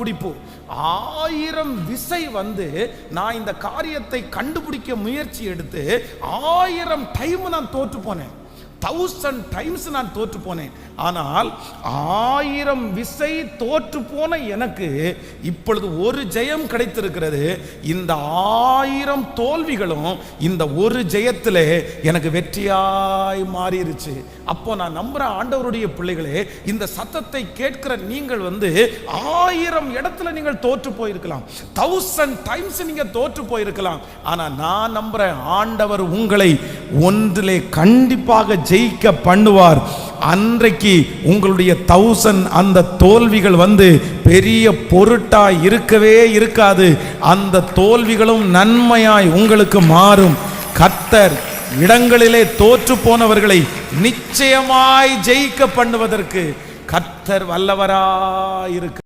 பிடிப்பு. ஆயிரம் விசை வந்து நான் இந்த காரியத்தை கண்டுபிடிக்க முயற்சி எடுத்து ஆயிரம் டைம் நான் தோற்று போனேன். தௌசண்ட் டைம்ஸ் நான் தோற்று போனேன். ஆனால் ஆயிரம் விசை தோற்று போன எனக்கு இப்பொழுது ஒரு ஜெயம் கிடைத்திருக்கிறது. இந்த ஆயிரம் தோல்விகளும் இந்த ஒரு ஜெயத்தில் எனக்கு வெற்றியாய் மாறிடுச்சு அப்போ நான் நம்புற ஆண்டவருடைய பிள்ளைகளே இந்த சத்தத்தை கேட்கிற நீங்கள் வந்து ஆயிரம் இடத்துல நீங்கள் தோற்று போயிருக்கலாம். தௌசண்ட் டைம்ஸ் நீங்கள் தோற்று போயிருக்கலாம். ஆனால் நான் நம்புற ஆண்டவர் உங்களை ஒன்றிலே கண்டிப்பாக ஜெயிக்க பண்ணுவார். அன்றைக்கு உங்களுடைய தௌசண்ட் அந்த தோல்விகள் வந்து பெரிய பொருட்டாய் இருக்கவே இருக்காது. அந்த தோல்விகளும் நன்மையாய் உங்களுக்கு மாறும். கத்தர் இடங்களிலே தோற்று போனவர்களை நிச்சயமாய் ஜெயிக்க பண்ணுவதற்கு கத்தர் வல்லவராய் இருக்கு